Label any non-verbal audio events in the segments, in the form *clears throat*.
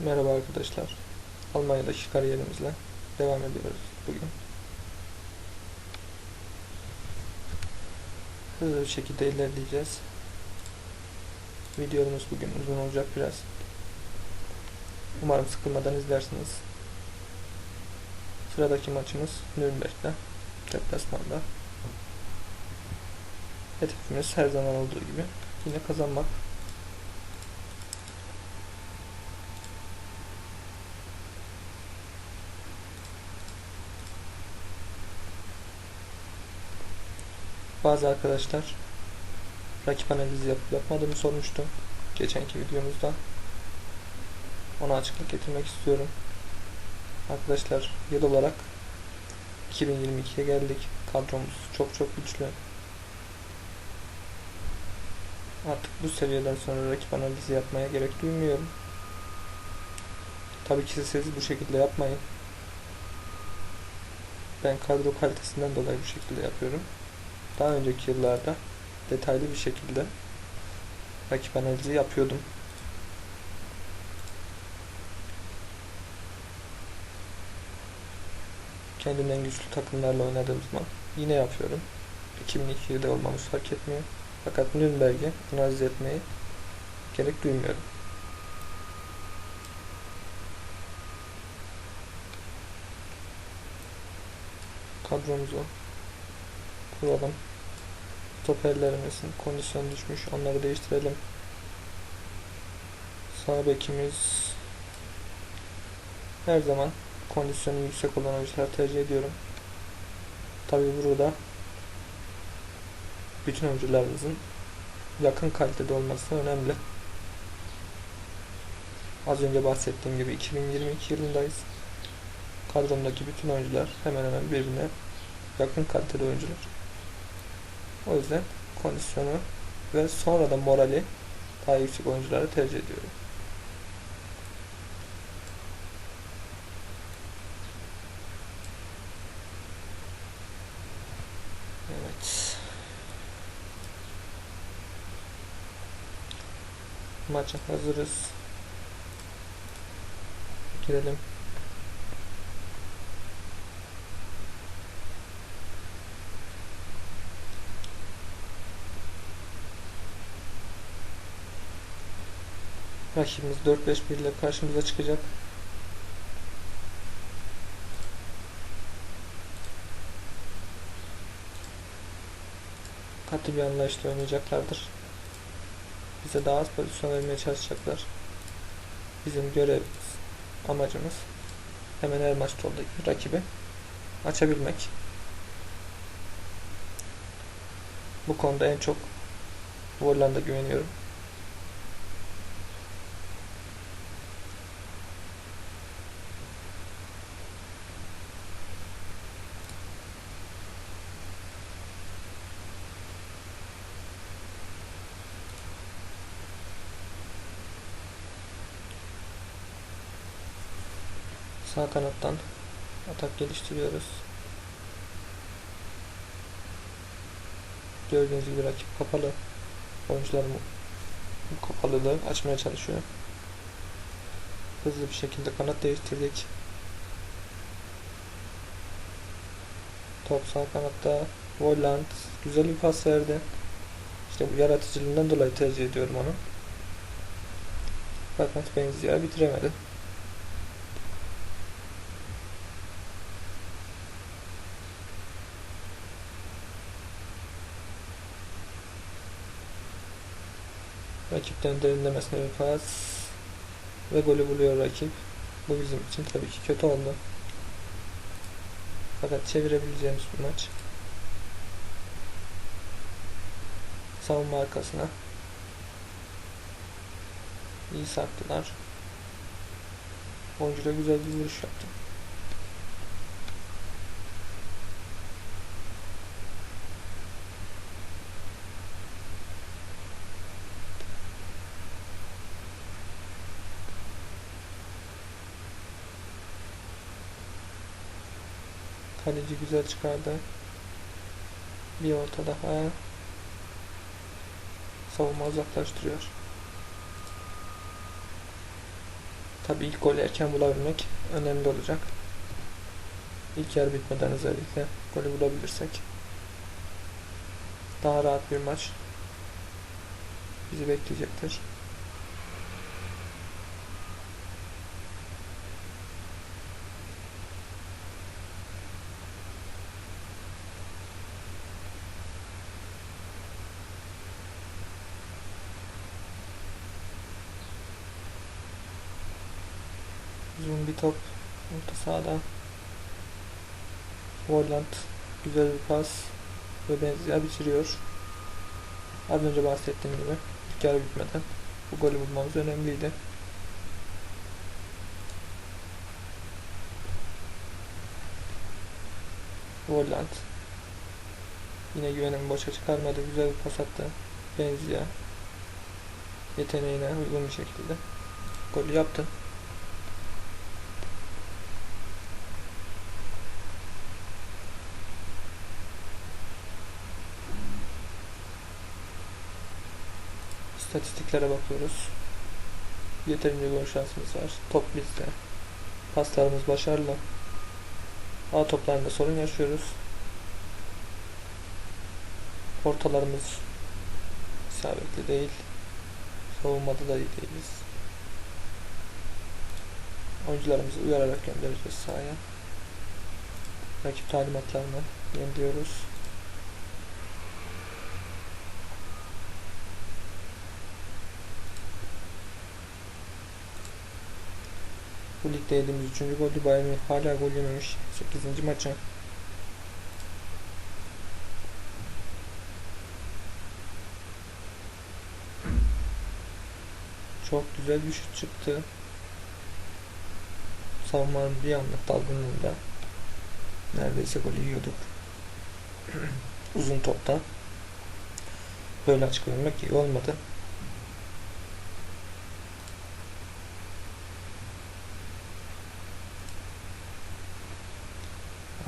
Merhaba arkadaşlar. Almanya'daki kariyerimizle devam ediyoruz bugün. Hızlı bir şekilde ilerleyeceğiz. Videomuz bugün uzun olacak biraz. Umarım sıkılmadan izlersiniz. Sıradaki maçımız Nürnberg'de. Deplasmanda. Hedefimiz her zaman olduğu gibi yine kazanmak. Bazı arkadaşlar rakip analizi yapıp yapmadığımı sormuştu. Geçenki videomuzda. Ona açıklık getirmek istiyorum. Arkadaşlar yıl olarak 2022'ye geldik. Kadromuz çok çok güçlü. Artık bu seviyeden sonra rakip analizi yapmaya gerek duymuyorum. Tabii ki siz bu şekilde yapmayın. Ben kadro kalitesinden dolayı bu şekilde yapıyorum. Daha önceki yıllarda detaylı bir şekilde rakip analizi yapıyordum. Kendimden güçlü takımlarla oynadığım zaman yine yapıyorum. 2002'de olmamız fark etmiyor. Fakat Nürnberg'e analiz etmeyi gerek duymuyorum. Kadromuzu kuralım. Stoperlerimizin kondisyon düşmüş. Onları değiştirelim. Sağ bekimiz her zaman kondisyonu yüksek olan oyuncuları tercih ediyorum. Tabi burada bütün oyuncularımızın yakın kalitede olması önemli. Az önce bahsettiğim gibi 2022 yılındayız. Kadromdaki bütün oyuncular hemen hemen birbirine yakın kalitede oyuncular. O yüzden kondisyonu ve sonra da morali daha yüksek oyuncuları tercih ediyorum. Evet. Maça hazırız. Girelim. Rakibimiz 4-5-1 ile karşımıza çıkacak. Katı bir anlayışla oynayacaklardır. Bize daha az pozisyon vermeye çalışacaklar. Bizim görevimiz, amacımız hemen her maçta olduğu gibi rakibi açabilmek. Bu konuda en çok Volland'a güveniyorum. Sağ kanattan atak geliştiriyoruz. Gördüğünüz gibi rakip kapalı. Oyuncularım bu kapalılığı açmaya çalışıyor. Hızlı bir şekilde kanat değiştirdik. Top sağ kanatta. Volland güzel bir pas verdi. İşte bu yaratıcılığından dolayı tercih ediyorum onu. Fakat Benzia bitiremedi. Rakipten derinlemesine bir pas ve golü buluyor rakip. Bu bizim için tabii ki kötü oldu. Fakat çevirebileceğimiz bir maç. Savunma arkasına iyi saktılar. Oyuncu da güzel bir vuruş yaptı. Kaleci güzel çıkardı. Bir orta daha. Savunma uzaklaştırıyor. Tabii ilk golü erken bulabilmek önemli olacak. İlk yarı bitmeden özellikle golü bulabilirsek daha rahat bir maç bizi bekleyecektir. Uzun bir top orta sahada. Volland güzel bir pas ve benzer bitiriyor. Az önce bahsettiğim gibi ilk yarı bitmeden bu golü bulmamız önemliydi. Volland yine güvenimi boşa çıkarmadı. Güzel bir pas attı. Benzia yeteneğine uygun bir şekilde golü yaptı. İstatistiklere bakıyoruz. Yeterince gol şansımız var. Top bizde. Paslarımız başarılı. A toplarında sorun yaşıyoruz. Ortalarımız isabetli değil. Savunmada da iyi değiliz. Oyuncularımızı uyararak göndereceğiz sahaya. Rakip talimatlarını yeniyoruz. Bu ligde yediğimiz 3. golü Bayern hala gol yememiş. 8. maça. Çok güzel bir şut çıktı. Savunmanın bir anlık dalgınlığında neredeyse golü yiyorduk. *clears throat* Uzun topta. Böyle açıklamak iyi olmadı.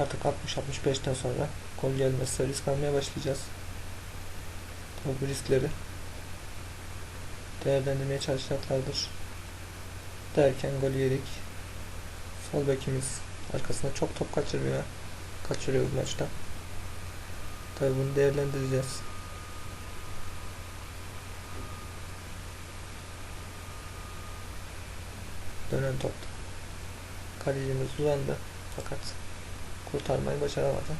Artık 60-65'ten sonra gol gelmezse risk almaya başlayacağız. Bu riskleri değerlendirmeye çalışacaklardır. Derken gol yedik. Sol bekimiz arkasında çok top kaçırıyor. Kaçırıyor bu maçta. Tabi bunu değerlendireceğiz. Dönen topta. Kalecimiz uzandı. Fakat kurtarmayı başaramadı.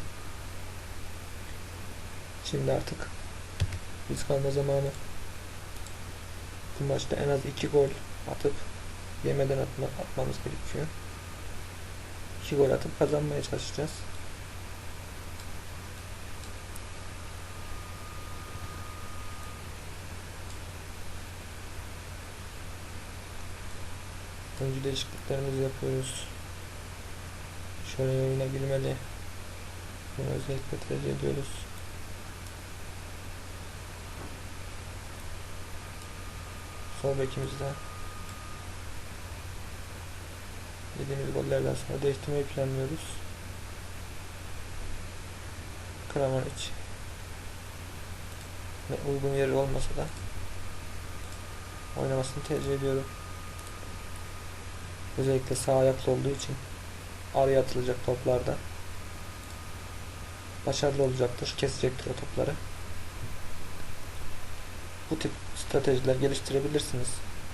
Şimdi artık risk alma zamanı. Bu maçta en az 2 gol atıp yemeden atma, atmamız gerekiyor. 2 gol atıp kazanmaya çalışacağız. Oyuncu değişikliklerimizi yapıyoruz. Şöyle girmeli. Bunu özellikle tercih ediyoruz. Sol bekimizde yediğimiz gollerden sonra değiştirmeyi planlıyoruz. Kramaric ve uygun yeri olmasa da oynamasını tercih ediyorum. Özellikle sağ ayaklı olduğu için araya atılacak toplarda başarılı olacaktır. Kesecektir o topları. Bu tip stratejiler geliştirebilirsiniz.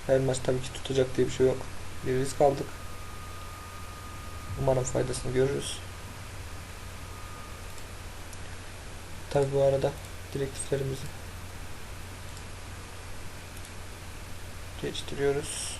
Her maç tabii ki tutacak diye bir şey yok. Bir risk aldık. Umarım faydasını görürüz. Tabii bu arada direktiflerimizi geçtiriyoruz.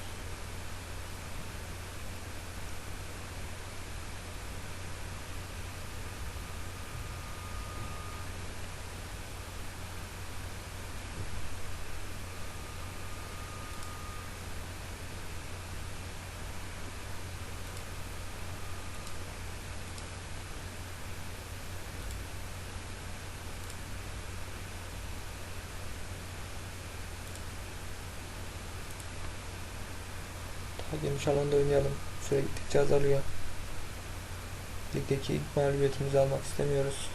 Alanda oynayalım. Süre gittikçe azalıyor. Ligdeki ilk mağlubiyetimizi almak istemiyoruz.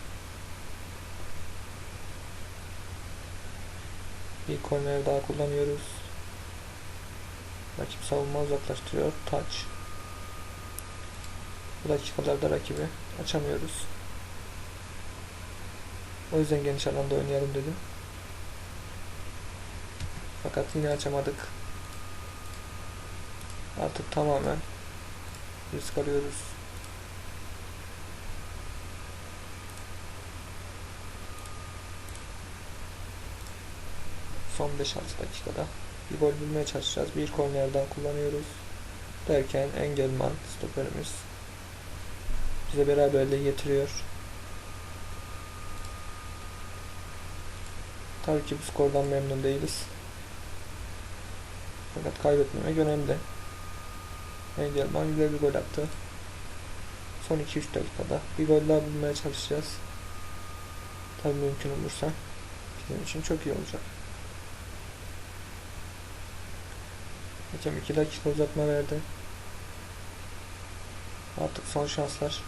Bir korner daha kullanıyoruz. Rakip savunma uzaklaştırıyor. Touch. Bu dakikalarda rakibi açamıyoruz. O yüzden geniş alanda oynayalım dedim. Fakat yine açamadık. Artık tamamen risk alıyoruz. Son 5-6 dakikada bir gol bulmaya çalışacağız. Bir kornerden kullanıyoruz. Derken Engelman stoperimiz bize beraberliği getiriyor. Tabii ki bu skordan memnun değiliz. Fakat kaybetmemek önemli. Engelman güzel bir gol attı. Son 2-3 dakikada bir gol daha bulmaya çalışacağız. Tabii mümkün olursa bizim için çok iyi olacak. Hakem 2 dakika uzatma verdi. Artık son şanslar.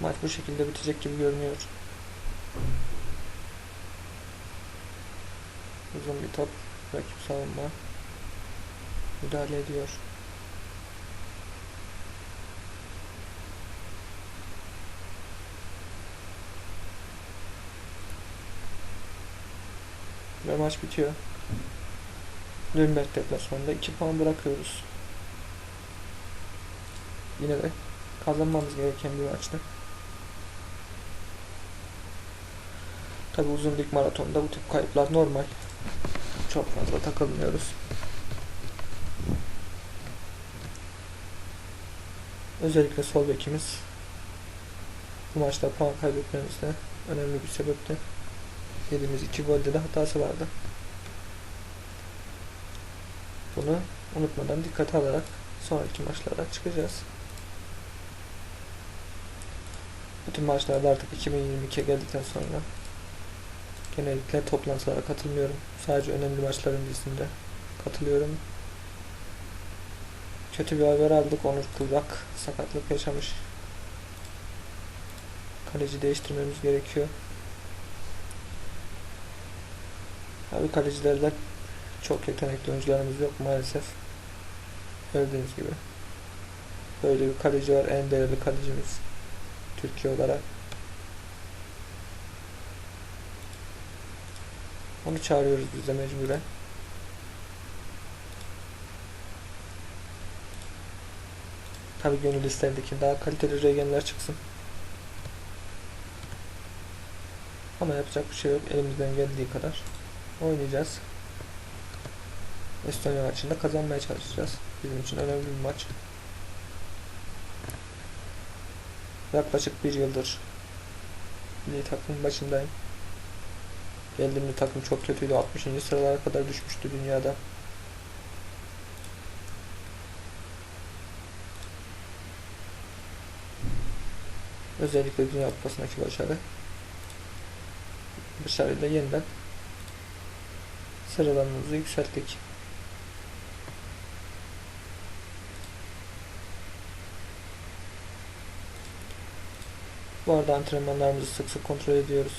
Maç bu şekilde bitecek gibi görünüyor. Uzun bir top. Rakip savunma. Müdahale ediyor. Ve maç bitiyor. Nürnberg deplasmanında 2 puan bırakıyoruz. Yine de kazanmamız gereken bir maçtı. Tabi uzun lig maratonda bu tip kayıplar normal. Çok fazla takılmıyoruz. Özellikle sol bekimiz bu maçta puan kaybetmemizde önemli bir sebepti. Yediğimiz iki golde de hatası vardı. Bunu unutmadan dikkate alarak sonraki maçlara çıkacağız. Bütün maçlarda artık 2022'ye geldikten sonra genellikle toplantılara katılmıyorum. Sadece önemli maçların dizisinde katılıyorum. Kötü bir haber aldık. Onur Kılbak sakatlık yaşamış. Kaleci değiştirmemiz gerekiyor. Tabii kalecilerde çok yetenekli oyuncularımız yok maalesef. Gördüğünüz gibi. Böyle bir kaleci var. En değerli kalecimiz. Türkiye olarak. Onu çağırıyoruz biz de mecburen. Tabii gönül isterdi ki daha kaliteli regenler çıksın. Ama yapacak bir şey yok. Elimizden geldiği kadar oynayacağız. Estonya maçında kazanmaya çalışacağız. Bizim için önemli bir maç. Yaklaşık bir yıldır milli takımın başındayım. Geldiğimde takım çok kötüydü. 60. sıralara kadar düşmüştü dünyada. Özellikle Dünya Kupası'ndaki başarı. Başarıyla yeniden sıralamamızı yükselttik. Bu arada antrenmanlarımızı sık sık kontrol ediyoruz.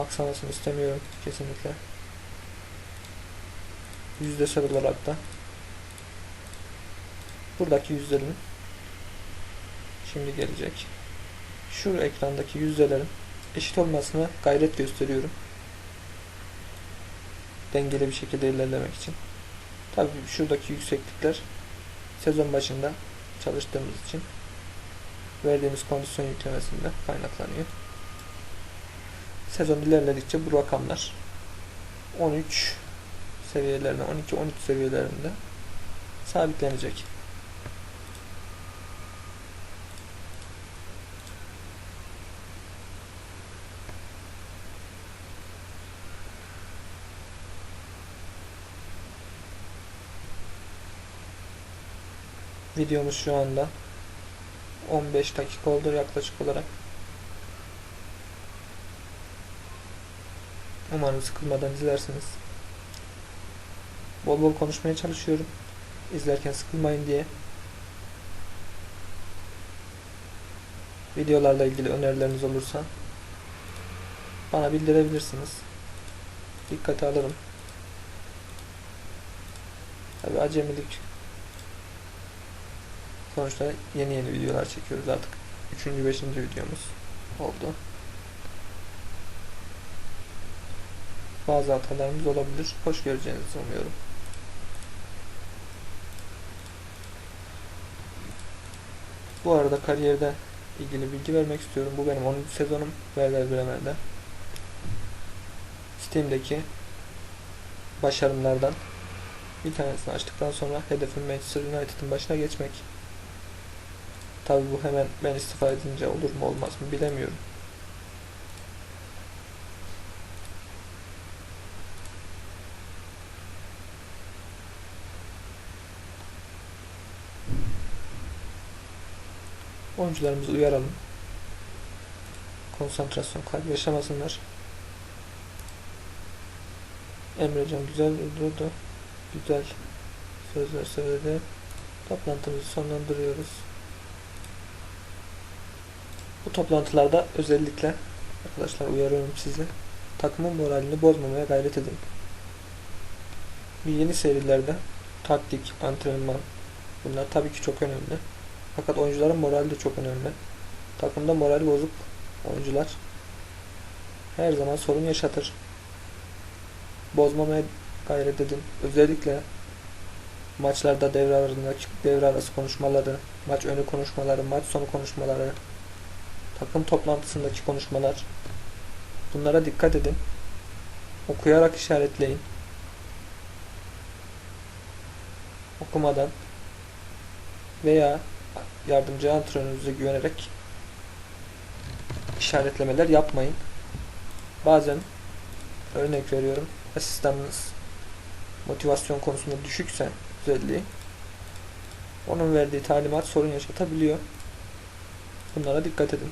Aksamasını istemiyorum kesinlikle. Yüzdesel olarak da buradaki yüzdelerin şimdi gelecek. Şu ekrandaki yüzdelerin eşit olmasına gayret gösteriyorum. Dengeli bir şekilde ilerlemek için. Tabii şuradaki yükseklikler sezon başında çalıştığımız için verdiğimiz kondisyon yüklemesinde kaynaklanıyor. Sezon ilerledikçe bu rakamlar 13 seviyelerine 12-13 seviyelerinde sabitlenecek. Videomuz şu anda 15 dakika oldu yaklaşık olarak. Umarım sıkılmadan izlersiniz. Bol bol konuşmaya çalışıyorum. İzlerken sıkılmayın diye. videolarla ilgili önerileriniz olursa bana bildirebilirsiniz. Dikkate alırım. Tabi acemilik sonuçta yeni yeni videolar çekiyoruz artık. Üçüncü, beşinci videomuz oldu. Bazı hatalarımız olabilir. Hoş göreceğinizi umuyorum. Bu arada kariyerde ilgili bilgi vermek istiyorum. Bu benim 10. sezonum Werder Bremen'de. Steam'deki başarımlardan bir tanesini açtıktan sonra hedefim Manchester United'ın başına geçmek. Tabi bu hemen ben istifa edince olur mu olmaz mı bilemiyorum. Oyuncularımızı uyaralım. Konsantrasyon kaybı yaşamasınlar. Emrecan güzel durdu. Güzel sözler söyledi. Toplantımızı sonlandırıyoruz. Bu toplantılarda özellikle arkadaşlar uyarıyorum sizi. Takımın moralini bozmamaya gayret edin. Bir yeni serilerde taktik, antrenman bunlar tabii ki çok önemli. Fakat oyuncuların morali de çok önemli. Takımda morali bozuk oyuncular her zaman sorun yaşatır. Bozmamaya gayret edin. Özellikle maçlarda devre arasındaki devre arası konuşmaları, maç önü konuşmaları, maç sonu konuşmaları, takım toplantısındaki konuşmalar. Bunlara dikkat edin. Okuyarak işaretleyin. Okumadan veya yardımcı antrenörünüze güvenerek işaretlemeler yapmayın. Bazen örnek veriyorum asistanınız motivasyon konusunda düşükse özelliği onun verdiği talimat sorun yaşatabiliyor. Bunlara dikkat edin.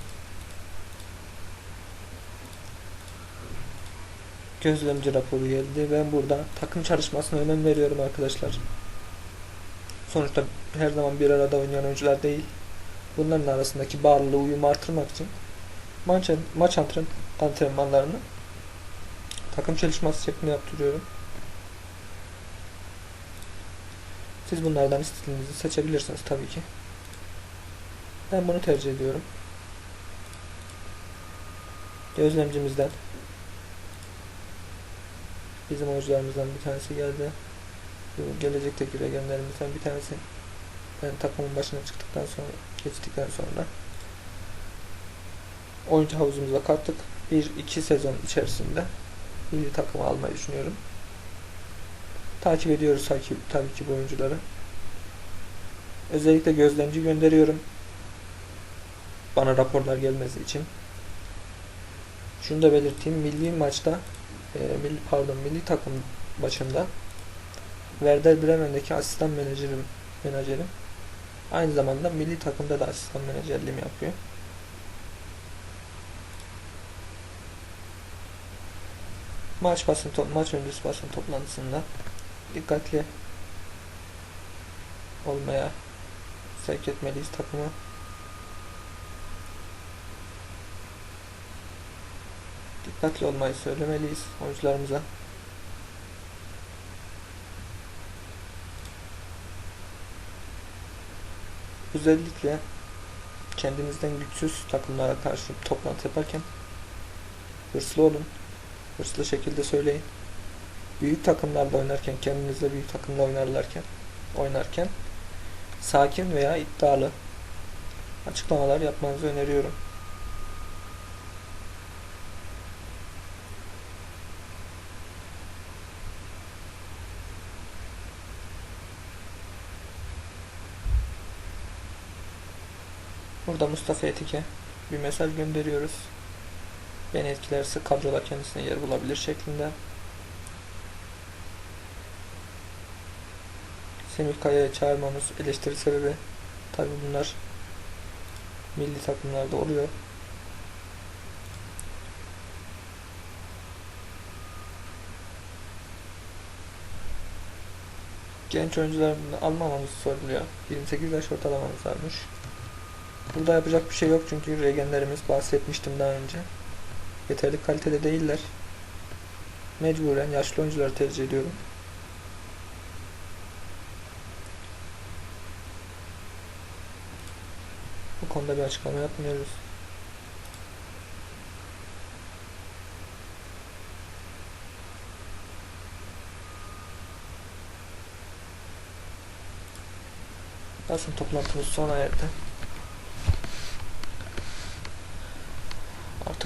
Gözlemci raporu geldi. Ben burada takım çalışmasına önem veriyorum arkadaşlar. Sonuçta her zaman bir arada oynayan oyuncular değil. Bunların arasındaki bağlılığı, uyumu artırmak için maç, maç antren, antrenmanlarını takım çalışması şeklinde yaptırıyorum. Siz bunlardan istediğinizi seçebilirsiniz tabii ki. Ben bunu tercih ediyorum. Gözlemcimizden bizim oyuncularımızdan bir tanesi geldi. Gelecekteki regenlerimizden bir tanesi ben takımın başına çıktıktan sonra geçtikten sonra oyuncu havuzumuza kattık. Bir iki sezon içerisinde milli takımı almayı düşünüyorum. Takip ediyoruz takip, tabii ki bu oyuncuları. Özellikle gözlemci gönderiyorum. Bana raporlar gelmesi için. Şunu da belirteyim. Milli maçta e, milli, pardon milli takım başında Werder Bremen'deki asistan menajerim menajerim aynı zamanda milli takımda da asistan menajerliğimi yapıyor. Maç basın maç öncesi basın toplantısında dikkatli olmaya sevk etmeliyiz takımı. Dikkatli olmayı söylemeliyiz oyuncularımıza. Özellikle kendinizden güçsüz takımlara karşı toplantı yaparken hırslı olun. Hırslı şekilde söyleyin. Büyük takımlarda oynarken, kendinizle büyük takımla oynarlarken, oynarken sakin veya iddialı açıklamalar yapmanızı öneriyorum. Burada Mustafa Etik'e bir mesaj gönderiyoruz. Beni etkilerse kadroda kendisine yer bulabilir şeklinde. Semih Kaya'yı çağırmamız eleştiri sebebi tabi bunlar milli takımlarda oluyor. Genç oyuncularını almamamız soruluyor. 28 yaş ortalamamız varmış. Burada yapacak bir şey yok çünkü regenlerimiz bahsetmiştim daha önce. Yeterli kalitede değiller. Mecburen yaşlı oyuncuları tercih ediyorum. Bu konuda bir açıklama yapmıyoruz. Basın toplantımız sona erdi.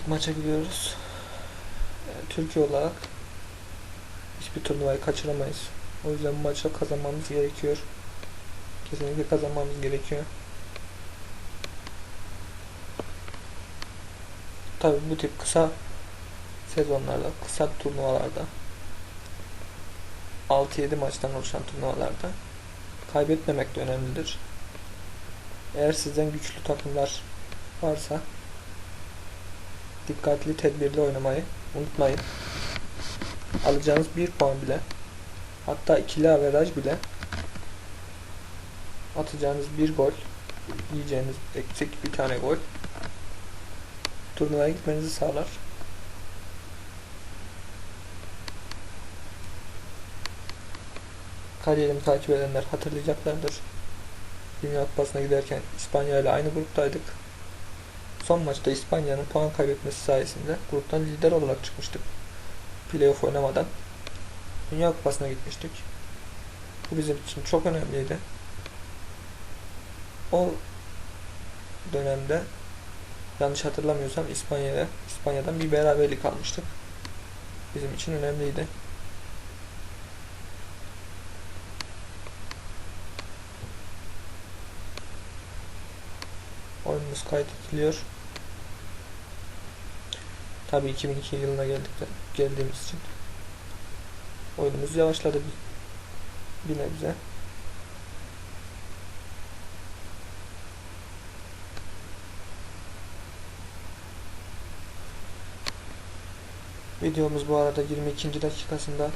Artık maça gidiyoruz. Ee, Türkiye olarak hiçbir turnuvayı kaçıramayız. O yüzden bu maçı kazanmamız gerekiyor. Kesinlikle kazanmamız gerekiyor. Tabi bu tip kısa sezonlarda, kısa turnuvalarda 6-7 maçtan oluşan turnuvalarda kaybetmemek de önemlidir. Eğer sizden güçlü takımlar varsa dikkatli tedbirli oynamayı unutmayın. Alacağınız bir puan bile hatta ikili averaj bile atacağınız bir gol yiyeceğiniz eksik bir tane gol turnuvaya gitmenizi sağlar. Kariyerimi takip edenler hatırlayacaklardır. Dünya Kupası'na giderken İspanya ile aynı gruptaydık. Son maçta İspanya'nın puan kaybetmesi sayesinde gruptan lider olarak çıkmıştık. Playoff oynamadan. Dünya Kupası'na gitmiştik. Bu bizim için çok önemliydi. O dönemde yanlış hatırlamıyorsam İspanya'ya İspanya'dan bir beraberlik almıştık. Bizim için önemliydi. Oyunumuz kaydediliyor. Tabii 2002 yılına geldik de, geldiğimiz için oyunumuz yavaşladı bir, bir nebze. Videomuz bu arada 22. dakikasında